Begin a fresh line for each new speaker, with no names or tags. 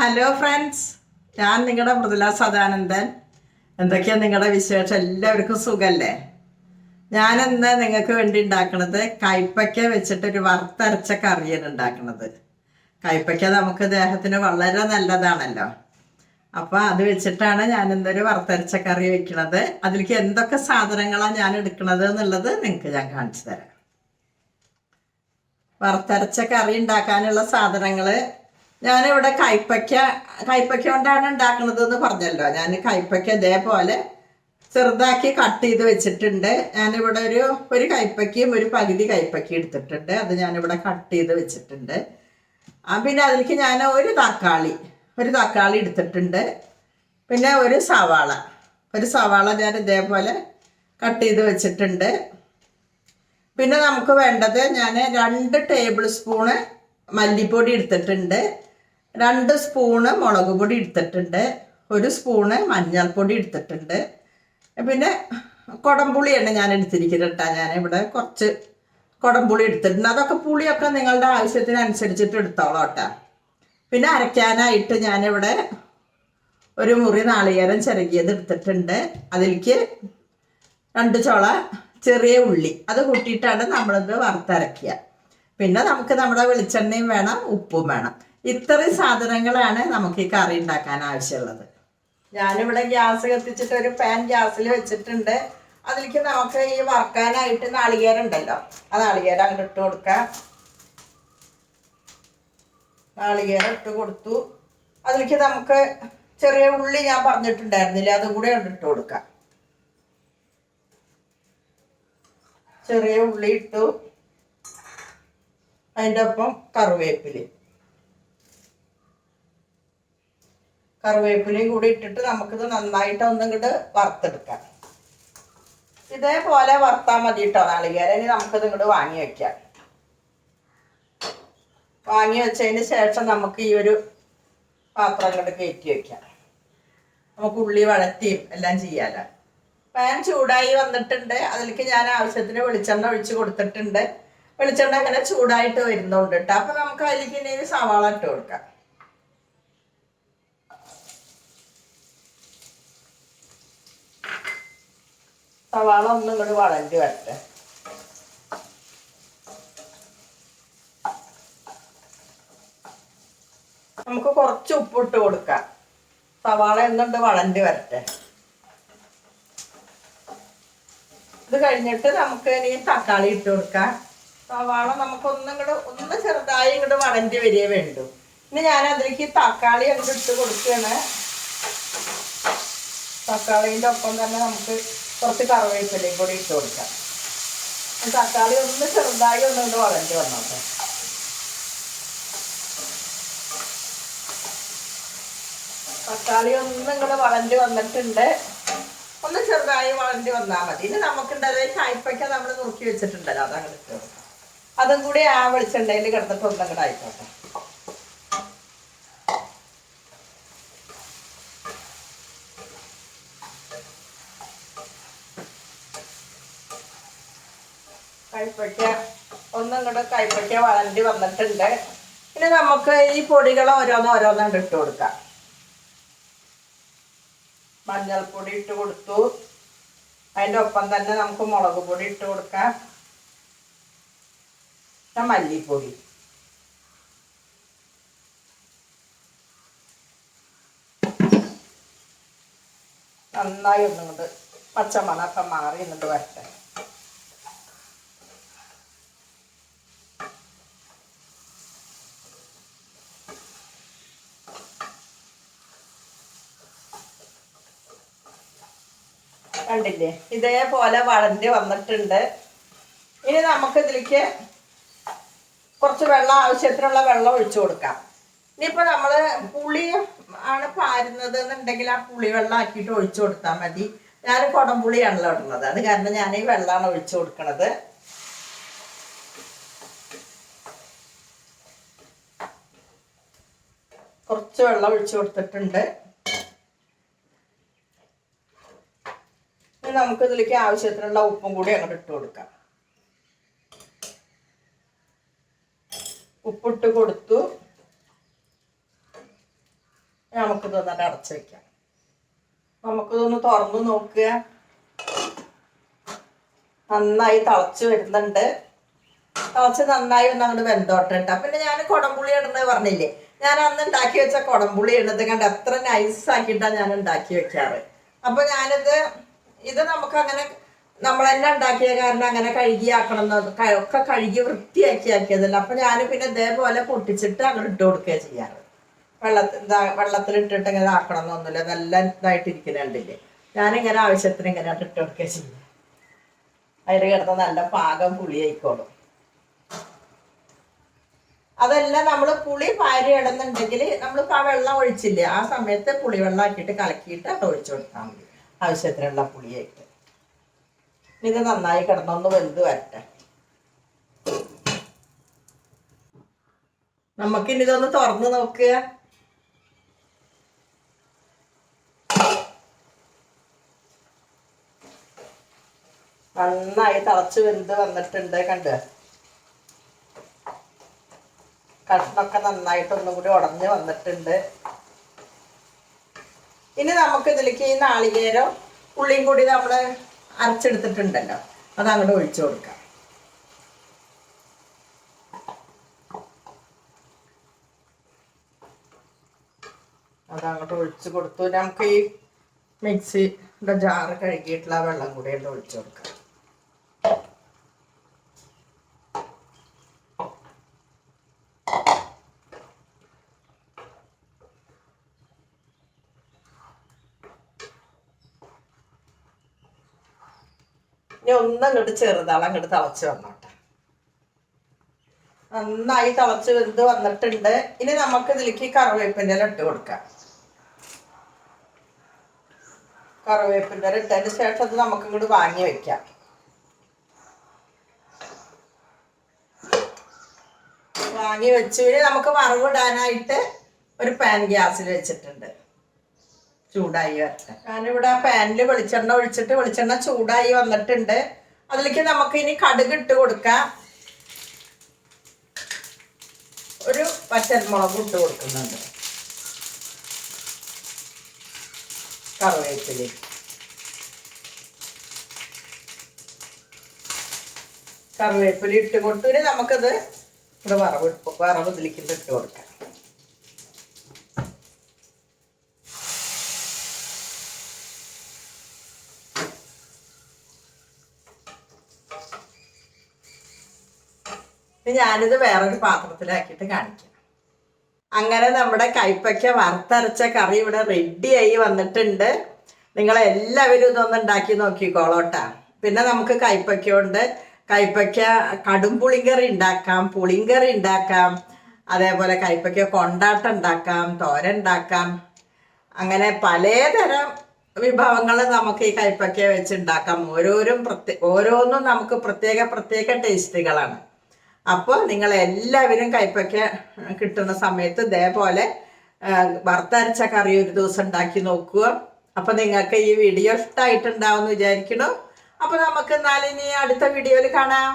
Hello friends ഞാൻ നിങ്ങളുടെ മൃദുല സദാനന്ദൻ. എന്തൊക്കെയാണ് നിങ്ങളുടെ വിശേഷം? എല്ലാവർക്കും സുഖല്ലേ? ഞാനിന്ന് നിങ്ങൾക്ക് വേണ്ടി ഉണ്ടാക്കണത് കൈപ്പയ്ക്ക വെച്ചിട്ടൊരു വറുത്തരച്ച കറിയാണ് ഉണ്ടാക്കണത്. കൈപ്പയ്ക്ക നമുക്ക് ദേഹത്തിന് വളരെ നല്ലതാണല്ലോ. അപ്പോൾ അത് വെച്ചിട്ടാണ് ഞാൻ ഇന്നൊരു വറുത്തരച്ച കറി വെക്കണത്. അതിലേക്ക് എന്തൊക്കെ സാധനങ്ങളാണ് ഞാൻ എടുക്കണത് എന്നുള്ളത് നിങ്ങൾക്ക് ഞാൻ കാണിച്ചു തരാം. വറുത്തരച്ച കറി ഉണ്ടാക്കാനുള്ള സാധനങ്ങൾ ഞാനിവിടെ കൈപ്പയ്ക്ക കൈപ്പയ്ക്ക കൊണ്ടാണ് ഉണ്ടാക്കുന്നത് എന്ന് പറഞ്ഞല്ലോ. ഞാൻ കൈപ്പയ്ക്ക ഇതേപോലെ ചെറുതാക്കി കട്ട് ചെയ്ത് വെച്ചിട്ടുണ്ട്. ഞാനിവിടെ ഒരു ഒരു കൈപ്പയ്ക്കയും ഒരു പകുതി കൈപ്പയ്ക്ക എടുത്തിട്ടുണ്ട്. അത് ഞാനിവിടെ കട്ട് ചെയ്ത് വെച്ചിട്ടുണ്ട്. പിന്നെ അതിലേക്ക് ഞാൻ ഒരു തക്കാളി ഒരു തക്കാളി എടുത്തിട്ടുണ്ട്. പിന്നെ ഒരു സവാള ഒരു സവാള ഞാൻ ഇതേപോലെ കട്ട് ചെയ്ത് വെച്ചിട്ടുണ്ട്. പിന്നെ നമുക്ക് വേണ്ടത് ഞാൻ രണ്ട് ടേബിൾ സ്പൂണ് മല്ലിപ്പൊടി എടുത്തിട്ടുണ്ട്. രണ്ട് സ്പൂണ് മുളക് പൊടി എടുത്തിട്ടുണ്ട്. ഒരു സ്പൂണ് മഞ്ഞൾപ്പൊടി എടുത്തിട്ടുണ്ട്. പിന്നെ കുടംപുളിയാണ് ഞാൻ എടുത്തിരിക്കുന്നത് കേട്ടോ. ഞാൻ ഇവിടെ കുറച്ച് കുടംപുളി എടുത്തിട്ടുണ്ട്. അതൊക്കെ പുളിയൊക്കെ നിങ്ങളുടെ ആവശ്യത്തിനനുസരിച്ചിട്ട് എടുത്തോളാം കേട്ടോ. പിന്നെ അരയ്ക്കാനായിട്ട് ഞാനിവിടെ ഒരു മുറി നാളികേരം ചിരകിയത് എടുത്തിട്ടുണ്ട്. അതിലേക്ക് രണ്ട് ചോള ചെറിയ ഉള്ളി. അത് കൂട്ടിയിട്ടാണ് നമ്മളിത് വറുത്തരയ്ക്കുക. പിന്നെ നമുക്ക് നമ്മുടെ വെളിച്ചെണ്ണയും വേണം ഉപ്പും വേണം. ഇത്രയും സാധനങ്ങളാണ് നമുക്ക് ഈ കറി ഉണ്ടാക്കാൻ ആവശ്യമുള്ളത്. ഞാനിവിടെ ഗ്യാസ് കത്തിച്ചിട്ട് ഒരു പാൻ ഗ്യാസിൽ വെച്ചിട്ടുണ്ട്. അതിലേക്ക് നമുക്ക് ഈ വറക്കാനായിട്ട് നാളികേരം ഉണ്ടല്ലോ ആ നാളികേരം അങ്ങോട്ട് ഇട്ട് കൊടുക്കാം. നാളികേരം ഇട്ട് കൊടുത്തു. അതിലേക്ക് നമുക്ക് ചെറിയ ഉള്ളി ഞാൻ പറഞ്ഞിട്ടുണ്ടായിരുന്നില്ല. അതും കൂടെ ഇട്ട് കൊടുക്കാം. ചെറിയ ഉള്ളി ഇട്ടു. അതിന്റെ ഒപ്പം കറിവേപ്പില കറിവേപ്പിലയും കൂടി ഇട്ടിട്ട് നമുക്കിത് നന്നായിട്ട് ഒന്നും ഇങ്ങോട്ട് വറുത്തെടുക്കാം. ഇതേപോലെ വറുത്താൽ മതി കേട്ടോ നാളികേരം. ഇനി നമുക്കിത് ഇങ്ങോട്ട് വാങ്ങി വയ്ക്കാം വാങ്ങി വെച്ചതിന് ശേഷം നമുക്ക് ഈ ഒരു പാത്രം ഇങ്ങോട്ട് കയറ്റി വയ്ക്കാം നമുക്ക് ഉള്ളി വഴത്തിയും എല്ലാം ചെയ്യാലോ. പാൻ ചൂടായി വന്നിട്ടുണ്ട്. അതിലേക്ക് ഞാൻ ആവശ്യത്തിന് വെളിച്ചെണ്ണ ഒഴിച്ച് കൊടുത്തിട്ടുണ്ട്. വെളിച്ചെണ്ണ അങ്ങനെ ചൂടായിട്ട് വരുന്നുണ്ട് കേട്ടോ അപ്പം നമുക്ക് അതിലേക്ക് ഇനി സവാള ഇട്ട് കൊടുക്കാം. സവാള ഒന്നും കൂടി വളഞ്ഞ് വരട്ടെ. നമുക്ക് കുറച്ച് ഉപ്പിട്ട് കൊടുക്കാം. സവാള എന്നുണ്ട് വളഞ്ഞ് വരട്ടെ. ഇത് കഴിഞ്ഞിട്ട് നമുക്ക് ഇനി തക്കാളി ഇട്ട് കൊടുക്കാം. സവാള നമുക്ക് ഒന്നും കൂടെ ഒന്ന് ചെറുതായി ഇങ്ങോട്ട് വളണ്ടി വരികയെ വേണ്ടു. ഇനി ഞാൻ അതിലേക്ക് തക്കാളി അങ്ങോട്ട് ഇട്ട് കൊടുക്കുകയാണ്. തക്കാളീന്റെ ഒപ്പം തന്നെ നമുക്ക് കുറച്ച് കറിവേപ്പിലയും കൂടി ഇട്ട് കൊടുക്കാം. തക്കാളി ഒന്ന് ചെറുതായി ഒന്നുകൊണ്ട് വളണ്ടി വന്നോട്ടെ. തക്കാളി ഒന്നും ഇങ്ങോട്ട് വളണ്ടി വന്നിട്ടുണ്ട്. ഒന്ന് ചെറുതായി വളണ്ടി വന്നാൽ മതി. ഇനി നമുക്കുണ്ടത് കയ്പയ്ക്ക നമ്മൾ നോക്കി വെച്ചിട്ടുണ്ടല്ലോ അതങ്ങനെ അതും കൂടി ആ വെളിച്ചെണ്ണയിൽ കിടന്നിട്ട് ഒന്നും കൂടെ ആയിക്കോട്ടെ. കൈപ്പയ്ക്ക ഒന്നും കൂടെ കൈപ്പറ്റ വളണ്ടി വന്നിട്ടുണ്ട്. ഇനി നമുക്ക് ഈ പൊടികൾ ഓരോന്ന് ഓരോന്നും ഇട്ട് കൊടുക്കാം. മഞ്ഞൾപ്പൊടി ഇട്ട് കൊടുത്തു. അതിന്റെ ഒപ്പം തന്നെ നമുക്ക് മുളക് പൊടി ഇട്ട് കൊടുക്കാം. മല്ലിപ്പൊടി. നന്നായി ഒന്നുകൊണ്ട് പച്ചമണൊക്കെ മാറി എന്നിട്ട് വരട്ടെ. കണ്ടില്ലേ? ഇതേപോലെ വളർന്ന് വന്നിട്ടുണ്ട്. ഇനി നമുക്ക് ഇതിലേക്ക് കുറച്ച് വെള്ളം ആവശ്യത്തിനുള്ള വെള്ളം ഒഴിച്ചു കൊടുക്കാം. ഇനിയിപ്പോൾ നമ്മൾ പുളി ആണ് പാരുന്നത് എന്നുണ്ടെങ്കിൽ ആ പുളി വെള്ളം ആക്കിയിട്ട് ഒഴിച്ചു കൊടുത്താൽ മതി. ഞാൻ കുടംപുളിയാണല്ലോ ഇടുന്നത്. അത് കാരണം ഞാൻ ഈ വെള്ളമാണ് ഒഴിച്ചു കൊടുക്കുന്നത് കുറച്ച് വെള്ളം ഒഴിച്ചു കൊടുത്തിട്ടുണ്ട്. നമുക്ക് ഇതിലേക്ക് ആവശ്യത്തിനുള്ള ഉപ്പും കൂടി അങ്ങോട്ട് ഇട്ട് കൊടുക്കാം. ഉപ്പിട്ട് കൊടുത്തു. നമുക്കിത് നല്ല അടച്ചു വെക്കാം. നമുക്കിതൊന്ന് തുറന്നു നോക്കുക. നന്നായി തിളച്ച് വരുന്നുണ്ട്. തിളച്ച് നന്നായി ഒന്ന് അങ്ങോട്ട് വെന്തോട്ടിട്ട പിന്നെ ഞാൻ കുടംപുളി ഇടുന്നത് പറഞ്ഞില്ലേ? ഞാൻ അന്ന് ഉണ്ടാക്കി വെച്ച കുടംപുളി ഇടുന്നത് കണ്ട് എത്ര നൈസ് ആക്കിയിട്ടാണ് ഞാൻ ഉണ്ടാക്കി വെക്കാറ്. അപ്പൊ ഞാനിത് ഇത് നമുക്ക് അങ്ങനെ നമ്മൾ തന്നെ ഉണ്ടാക്കിയ കാരണം അങ്ങനെ കഴുകിയാക്കണം എന്ന് ക- ഒക്കെ കഴുകി വൃത്തിയാക്കി ആക്കിയതല്ല. അപ്പൊ ഞാൻ പിന്നെ ഇതേപോലെ പൊട്ടിച്ചിട്ട് അങ്ങോട്ട് ഇട്ട് കൊടുക്കുക ചെയ്യാറ്. വെള്ളത്തിൽ വെള്ളത്തിൽ ഇട്ടിട്ട് ഇങ്ങനെ ആക്കണം എന്നൊന്നുമില്ല നല്ല ഇതായിട്ട് ഇരിക്കുന്നുണ്ടില്ലേ ഞാനിങ്ങനെ ആവശ്യത്തിന് ഇങ്ങനെ ഇട്ട് കൊടുക്കുക ചെയ്യാം. അതിൽ കിടന്ന് നല്ല പാകം പുളി ആയിക്കോളും. അതെല്ലാം നമ്മൾ പുളി പാരി ഇടുന്നുണ്ടെങ്കിൽ നമ്മൾ ആ വെള്ളം ഒഴിച്ചില്ലേ? ആ സമയത്ത് പുളിവെള്ളം ആക്കിയിട്ട് കലക്കിയിട്ട് അത് ഒഴിച്ചു കൊടുത്താൽ മതി. ആവശ്യത്തിനുള്ള പുളിയായിട്ട് ഇത് നന്നായി കിടന്നൊന്ന് വെന്ത് വരട്ടെ. നമുക്കിനി ഇതൊന്ന് തുറന്ന് നോക്കുക. നന്നായി തിളച്ച് വെന്ത് വന്നിട്ടുണ്ട് കണ്ട്. കഷ്ണമൊക്കെ നന്നായിട്ട് ഒന്നും കൂടി ഉടഞ്ഞ് വന്നിട്ടുണ്ട്. ഇനി നമുക്ക് ഇതിലേക്ക് ഈ നാളികേരം ഉള്ളിയും കൂടി നമ്മൾ അരച്ചെടുത്തിട്ടുണ്ടല്ലോ. അത് അങ്ങോട്ട് ഒഴിച്ചു കൊടുക്കാം. അത് അങ്ങോട്ട് ഒഴിച്ചു കൊടുത്തു. നമുക്ക് ഈ മിക്സിയുടെ ജാറ് കഴുകിയിട്ടുള്ള വെള്ളം കൂടി അങ്ങോട്ട് ഒഴിച്ചു കൊടുക്കാം. ഇനി ഒന്നങ്ങോട്ട് ചെറുതാളം അങ്ങോട്ട് തിളച്ച് വന്നോട്ടെ. നന്നായി തിളച്ച് വെന്ത് വന്നിട്ടുണ്ട്. ഇനി നമുക്ക് ഇതിലേക്ക് കറിവേപ്പിന്റെ ഇല ഇട്ട് കൊടുക്കാം. കറിവേപ്പിന്റെ ഇല ഇട്ടതിന് ശേഷം അത് നമുക്ക് ഇങ്ങോട്ട് വാങ്ങി വെക്കാം. വാങ്ങി വെച്ചു. ഇനി നമുക്ക് വറവിടാനായിട്ട് ഒരു പാൻ ഗ്യാസിൽ വെച്ചിട്ടുണ്ട്. ചൂടായി വരട്ടെ. ഞാനിവിടെ പാനിൽ വെളിച്ചെണ്ണ ഒഴിച്ചിട്ട് വെളിച്ചെണ്ണ ചൂടായി വന്നിട്ടുണ്ട്. അതിലേക്ക് നമുക്ക് ഇനി കടുക് ഇട്ട് കൊടുക്കാം. ഒരു പച്ചമുളക് ഇട്ട് കൊടുക്കുന്നുണ്ട്. കറിവേപ്പില. കറിവേപ്പില ഇട്ട് കൊടുത്തിട്ട് നമുക്കത് ഇവിടെ വറവ് വറവ് ഇതിലേക്ക് ഇട്ട് കൊടുക്കാം ഇനി ഞാനിത് വേറൊരു പാത്രത്തിലാക്കിയിട്ട് കാണിക്കാം. അങ്ങനെ നമ്മുടെ കൈപ്പയ്ക്ക വറുത്തരച്ച കറി ഇവിടെ റെഡിയായി വന്നിട്ടുണ്ട്. നിങ്ങൾ എല്ലാവരും ഇതൊന്ന് ഉണ്ടാക്കി നോക്കിക്കോളോട്ടാ. പിന്നെ നമുക്ക് കൈപ്പയ്ക്ക കൊണ്ട് കൈപ്പയ്ക്ക കടും പുളിങ്കറി ഉണ്ടാക്കാം പുളിങ്കറി ഉണ്ടാക്കാം. അതേപോലെ കൈപ്പയ്ക്ക കൊണ്ടാട്ടം ഉണ്ടാക്കാം തോരൻ ഉണ്ടാക്കാം. അങ്ങനെ പലതരം വിഭവങ്ങൾ നമുക്ക് ഈ കൈപ്പയ്ക്ക വെച്ച് ഉണ്ടാക്കാം. ഓരോരും പ്രത്യേ ഓരോന്നും നമുക്ക് പ്രത്യേക പ്രത്യേക ടേസ്റ്റുകളാണ് അപ്പോൾ നിങ്ങൾ എല്ലാവരും കൈപ്പയ്ക്ക കിട്ടുന്ന സമയത്ത് ഇതേപോലെ വറുത്തരച്ച കറി ഒരു ദിവസം ഉണ്ടാക്കി നോക്കുക. അപ്പോൾ നിങ്ങൾക്ക് ഈ വീഡിയോ ഇഷ്ടമായിട്ടുണ്ടാവും എന്ന് വിചാരിക്കണം അപ്പോൾ നമുക്ക് എന്നാലിനി അടുത്ത വീഡിയോയിൽ കാണാം.